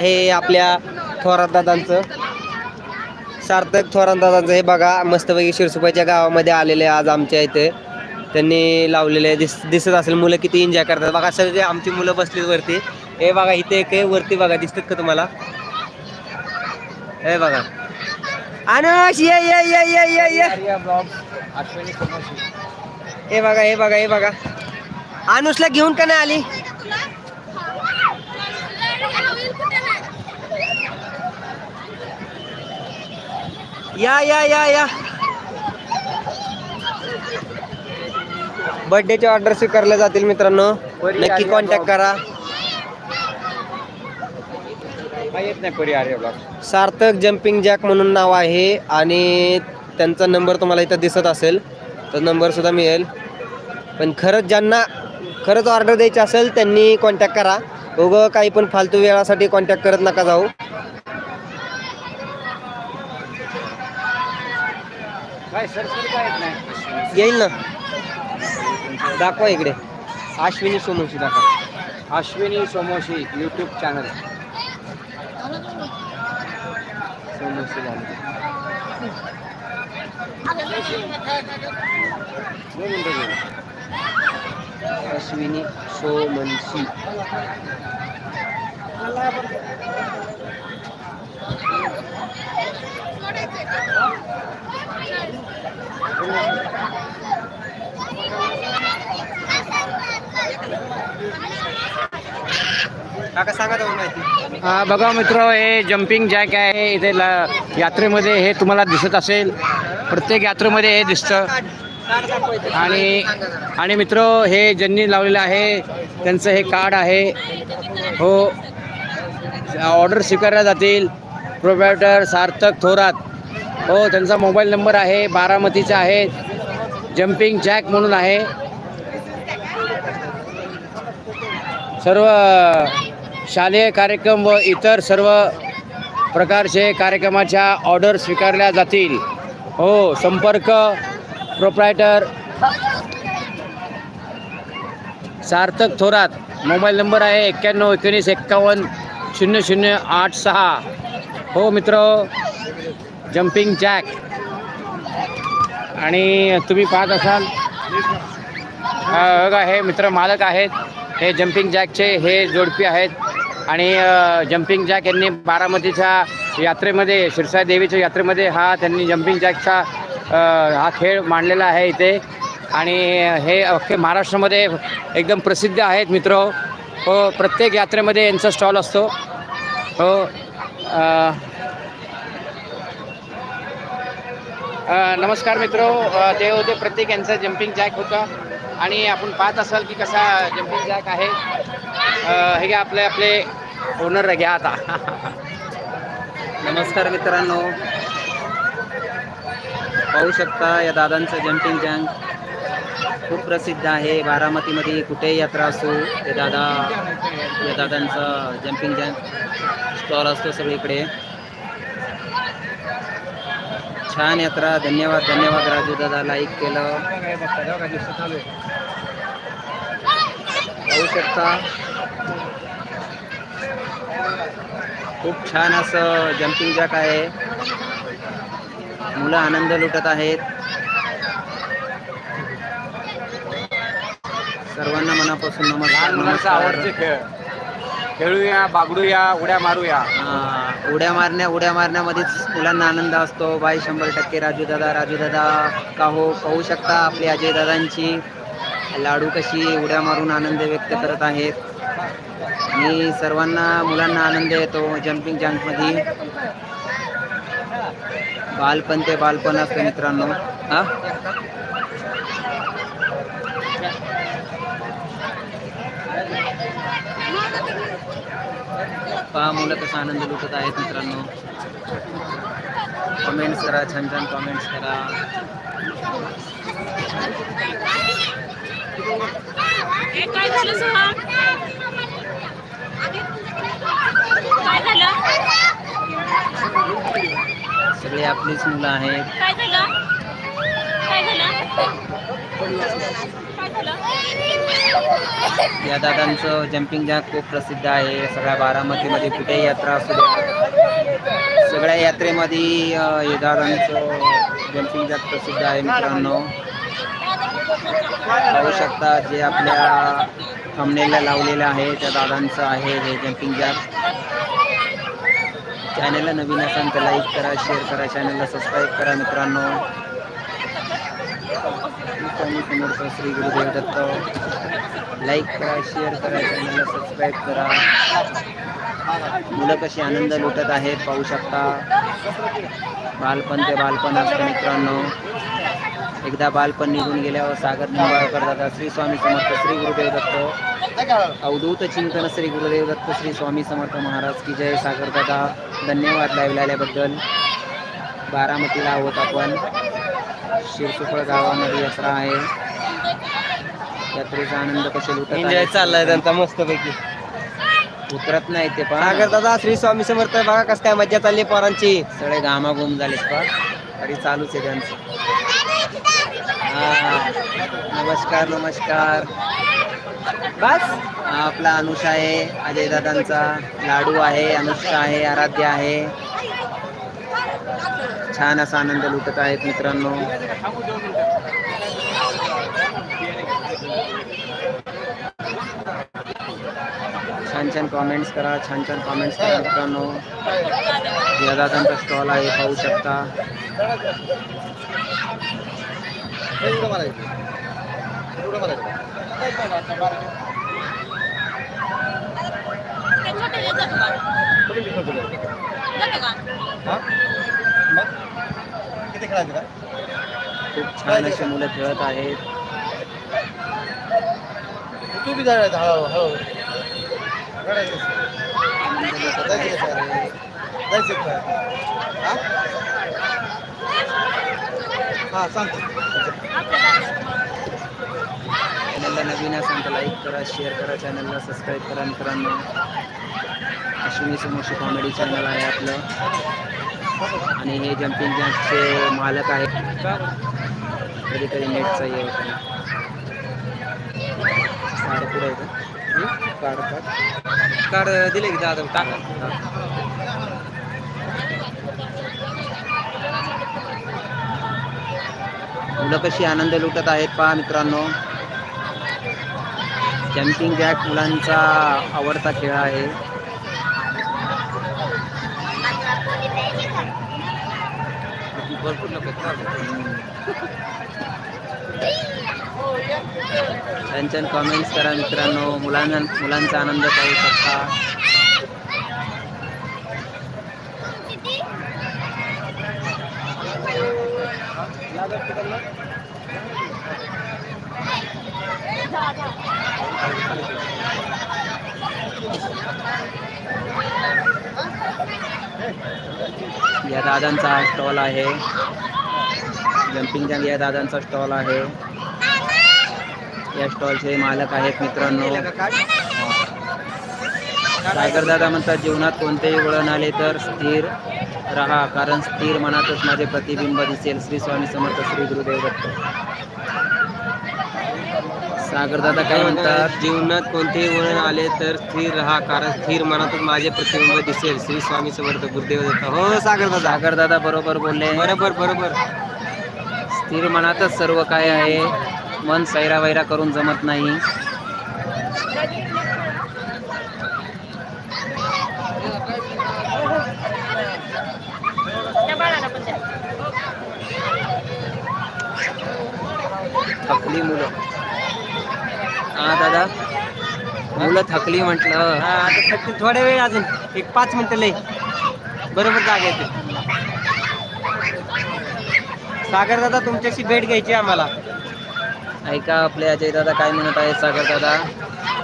हे आपल्या थोरात दादांचं. सार्थक थोरात दादांचं हे बघा मस्तपैकी शिरसुपाईच्या गावामध्ये आलेले आज आमच्या इथे. त्यांनी लावलेले दिस दिसत असेल मुलं किती एन्जॉय करतात. बघा सगळे आमची मुलं बसलीत वरती. हे बघा इथे एक आहे वरती बघा दिसतात का तुम्हाला? हे बघा. अनश ये ये ये ये ये ये. हे बघा हे बघा हे बघा. अनुषला घेऊन का नाही आली? या या या या. बर्थडेचे ऑर्डर स्वीकारले जातील मित्रांनो. नक्की कॉन्टॅक्ट करा. येत नाही सार्थक जम्पिंग जॅक म्हणून नाव आहे आणि त्यांचा नंबर तुम्हाला इथं दिसत असेल. तर नंबर सुद्धा मिळेल. पण खरंच ज्यांना खरंच ऑर्डर द्यायची असेल त्यांनी कॉन्टॅक्ट करा. उगं काही पण फालतू वेळासाठी कॉन्टॅक्ट करत नका जाऊ काय सर सर काय येत नाही येईल ना. दाखवा इकडे. अश्विनी सोमवंशी दाखवा. अश्विनी सोमोशी यूट्यूब चॅनल सोमोशी झालं. अश्विनी सोमनशी काका सांगा माहिती. हा बघा मित्र हे जम्पिंग जॅक आहे. इथे ला यात्रेमध्ये हे तुम्हाला दिसत असेल. प्रत्येक यात्रेमध्ये हे दिसतं. आणि आणि मित्र हे ज्यांनी लावलेलं आहे त्यांचं हे कार्ड आहे. हो ऑर्डर स्वीकारल्या जातील. प्रोप्रायटर सार्थक थोरात. हो त्यांचा मोबाईल नंबर आहे बारामतीचा आहे जम्पिंग जॅक म्हणून आहे. सर्व शालेय कार्यक्रम व इतर सर्व प्रकारचे कार्यक्रमाच्या ऑर्डर स्वीकारल्या जातील. हो संपर्क proprietor Sarthak Thorat. Mobile number आहे एक्क्याण्णव एकोणीस एक्कावन्न शून्य शून्य आठ सहा. हो मित्र. जम्पिंग जॅक आणि तुम्ही पाहत असाल बघा हे मित्र मालक आहेत. हे जम्पिंग जॅकचे हे जोडपी आहेत. आणि जम्पिंग जॅक यांनी बारामतीच्या यात्रेमध्ये शिरसाई देवीच्या यात्रेमध्ये हा त्यांनी जम्पिंग जॅकचा हा खेळ मांडलेला आहे इथे. आणि हे अख्खे महाराष्ट्रामध्ये एकदम प्रसिद्ध आहेत मित्र. हो प्रत्येक यात्रेमध्ये यांचा स्टॉल असतो. हो नमस्कार मित्र ते होते प्रत्येक यांचं जम्पिंग जॅक होतं. आणि आपण पाहत असाल की कसा जम्पिंग जॅक आहे. हे घ्या आपले आपले ओनर घ्या आता. नमस्कार मित्रांनो. पाहू शकता या दादांचं जम्पिंग जॅक खूप प्रसिद्ध आहे. बारामतीमध्ये कुठेही यात्रा असो ते दादा या दादांचं जम्पिंग जँक स्टॉल असतो सगळीकडे. छान यात्रा. धन्यवाद धन्यवाद राजू दादा. लाईक केलं. पाहू शकता. खूप छान असं जम्पिंग जॅक आहे. मुलं आनंद लुटत आहेत. सर्वांना मनापासून नमस्कार लहान मुलांचा आवडते खेळ. खेळूया बागडूया उड्या मारूया. हा, उड्या मारण्या उड्या मारण्यामध्येच मुलांना आनंद असतो. बाई शंभर टक्के राजू दादा राजू दादा का हो? पाहू शकता आपली अजय दादांची. लाडू कशी उड्या मारून आनंद व्यक्त करत आहेत. आणि सर्वांना मुलांना आनंद येतो जम्पिंग जँकमध्ये बालपण ते बालपण असतं मित्रांनो. हा? पहा मुलं कसा आनंद लुटत आहेत मित्रांनो कमेंट्स करा, छान छान कमेंट्स करा। सगळे आपलीच मुलं आहेत. या दादांचं जम्पिंग जॅक खूप प्रसिद्ध आहे. सगळ्या बारामतीमध्ये कुठेही यात्रा असू द्या सगळ्या यात्रेमध्ये या दादांचं जम्पिंग जॅक प्रसिद्ध आहे मित्रांनो. पाहू शकता जे आपल्या थंबनेलला लावलेलं आहे त्या दादांचं आहे हे जम्पिंग जॅक चॅनलला नवीन असाल तर लाईक करा शेअर करा चॅनलला सबस्क्राईब करा मित्रांनो. स्वामी समर्थ श्री गुरुदेव दत्त. लाईक करा शेअर करा चॅनलला सबस्क्राईब करा. मुलं कशी आनंद लुटत आहेत पाहू शकता. बालपण ते बालपण असतं मित्रांनो. एकदा बालपण निघून गेल्यावर सागर निंबाळकर दादा श्री स्वामी समर्थ श्री गुरुदेव दत्त. अवधूत चिंतन श्री गुरुदेव दत्त श्री स्वामी समर्थ महाराज की जय सागर दादा. धन्यवाद लाईव्ह आल्याबद्दल. बारामतीला आहोत आपण. शिरसुफळ गावामध्ये यात्रा आहे. यात्रेचा आनंद कसे लुटत एन्जॉय. चाललाय त्यांचा मस्त पैकी उतरत नाही ते पण. दादा श्री स्वामी समर्थ बघा कस काय मज्जा चालली पोरांची. सगळे घामाघूम झालेत का तरी चालूच आहे त्यांचं. हा नमस्कार नमस्कार. बस. आपला अनुष आहे अजय दादांचा. लाडू आहे अनुष्का आहे आराध्य आहे. छान असा आनंद लुटत आहेत मित्रांनो. छान छान कॉमेंट्स करा, छान छान कॉमेंट्स करा मित्रांनो. दादांचा स्टॉल आहे, पाहू शकता? खूप छान अशी मुलं खेळत आहेत. तू बी जायचं हळू हळू. हा सांगतो चॅनलला नवीन असेल तर लाईक करा शेअर करा चॅनलला सबस्क्राईब करा मित्रांनो. अश्विनी समोशी कॉमेडी चॅनल आहे आपलं. आणि हे जम्पिंग जॅम्पचे मालक आहेत. कधी कधी नेटचा हे कार पुढे आहे कार कार दिले की दादा टाका. मुलं कशी आनंद लुटत आहेत पहा मित्रांनो. जम्पिंग जॅक मुलांचा आवडता खेळ आहे. भरपूर नको छान छान कॉमेंट्स करा मित्रांनो मुलांना मुलांचा आनंद पाहू शकता या दादांचा हा स्टॉल आहे. जम्पिंग जंग या दादांचा स्टॉल आहे. या स्टॉलचे मालक आहेत मित्रांनो. सागर दादा म्हणतात जीवनात कोणतेही वळण आले तर स्थिर राहा कारण स्थिर मनातच माझे प्रतिबिंब दिसेल. श्री स्वामी समर्थ श्री गुरुदेव दत्त. सागर दादा काय म्हणतात? जीवनात कोणतेही वळण आले तर स्थिर राहा कारण स्थिर मनातून माझे प्रतिबिंब दिसेल. श्री स्वामी समर्थ गुरुदेव दत्त हो सागर दादा सागर दादा बरोबर बोलले. बरोबर बरोबर. स्थिर मनातच सर्व काय आहे. मन सैरा वैरा करून जमत नाही. थकली मुलं. हा दादा. मुलं थकली म्हटलं. हा आता फक्त थोड्या वेळ अजून. एक पाच मिनिटं लई. बरोबर जागा येते सागर दादा तुमच्याशी भेट घ्यायची आम्हाला. ऐका आपले अजय दादा काय म्हणत आहे सागर दादा?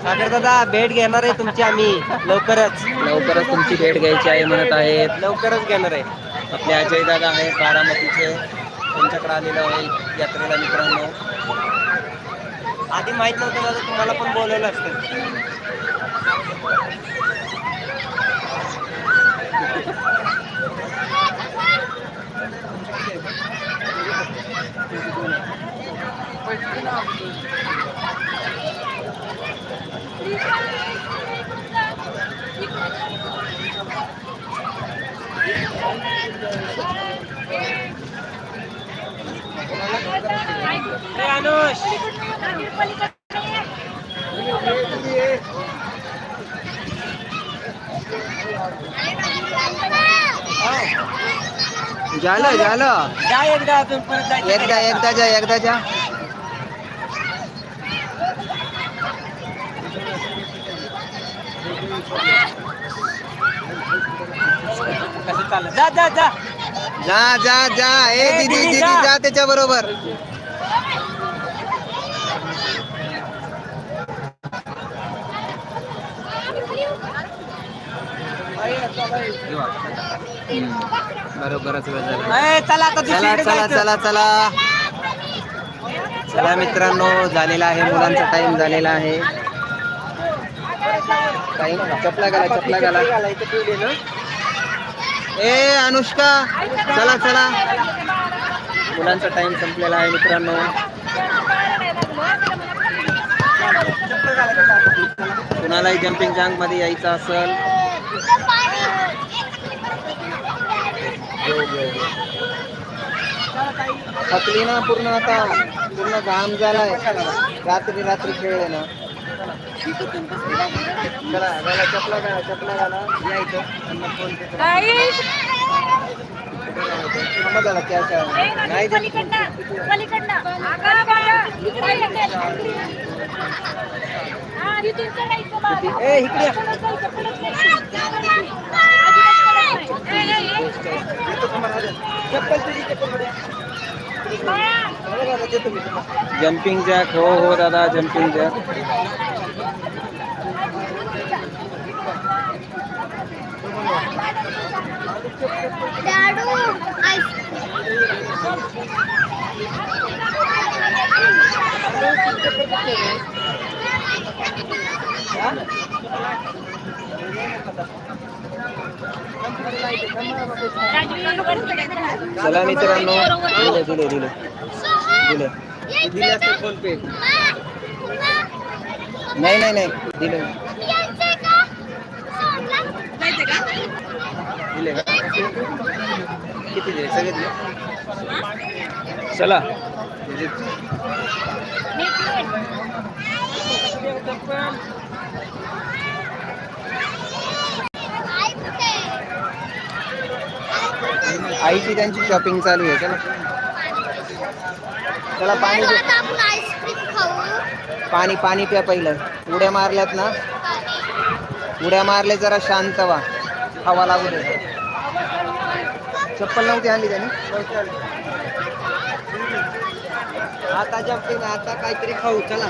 सागर दादा भेट घेणार आहे तुमची आम्ही. लवकरच. लवकरच तुमची भेट घ्यायची आहे म्हणत आहेत. लवकरच घेणार आहे. आपले अजय दादा आहेत बारामतीचे. त्यांच्याकडे आलेलो आहे यात्रेला मित्रांनो. आधी माहीत नव्हतं दादा तुम्हाला पण बोलवलं असतं. अनुष! झालं झालं जा एकदा अजून परत जायचं एकदा एकदा जा एकदा जा। कसं चाललं जा जा जा। जा जा जा। ए ए, दीदी दीदी, जा. जा त्याच्या बरोबर बरोबरच वेळ झाला. ए, चला चला चला. चला चला. चला मित्रांनो झालेला आहे. मुलांचा टाइम झालेला आहे. टाइम चपला घाला चपला घाला. ए अनुष्का चला चला. मुलांचा टाइम संपलेला आहे मित्रांनो. कुणालाही जम्पिंग जँकमध्ये यायचं असेल. थकली ना पूर्ण आता पूर्ण घाम झालाय. रात्री रात्री खेळले ना. चला घाला चपला घाला चपला घाला. यायचं त्यांना फोन. थांबा कॅश. नाही. ए, इकडे जंपिंग जैक हो हो दादा जंपिंग जैक चला मित्रांनो दिले दिले दिले. दिले. नाही नाही नाही. दिले. दिले. किती दिले? सगळे दिले? चला. आईची त्यांची शॉपिंग चालू आहे चला. चला पाणी पाणी पाणी प्या पहिलं. उड्या मारल्यात ना? उड्या मारले जरा शांत व्हा. हवा लागू दे. चप्पल नव्हती आणली त्याने? आता जप आता काहीतरी खाऊ चला.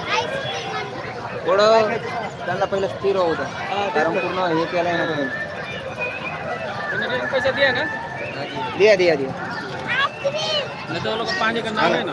थोडं त्यांना पहिलं स्थिर होऊ द्या. कारण पूर्ण हे केलंय ना तुम्ही. पैसे द्या ना दिया। दिया दिया आईस्क्रीम नाही तर लोक पाणी करणार नाही ना।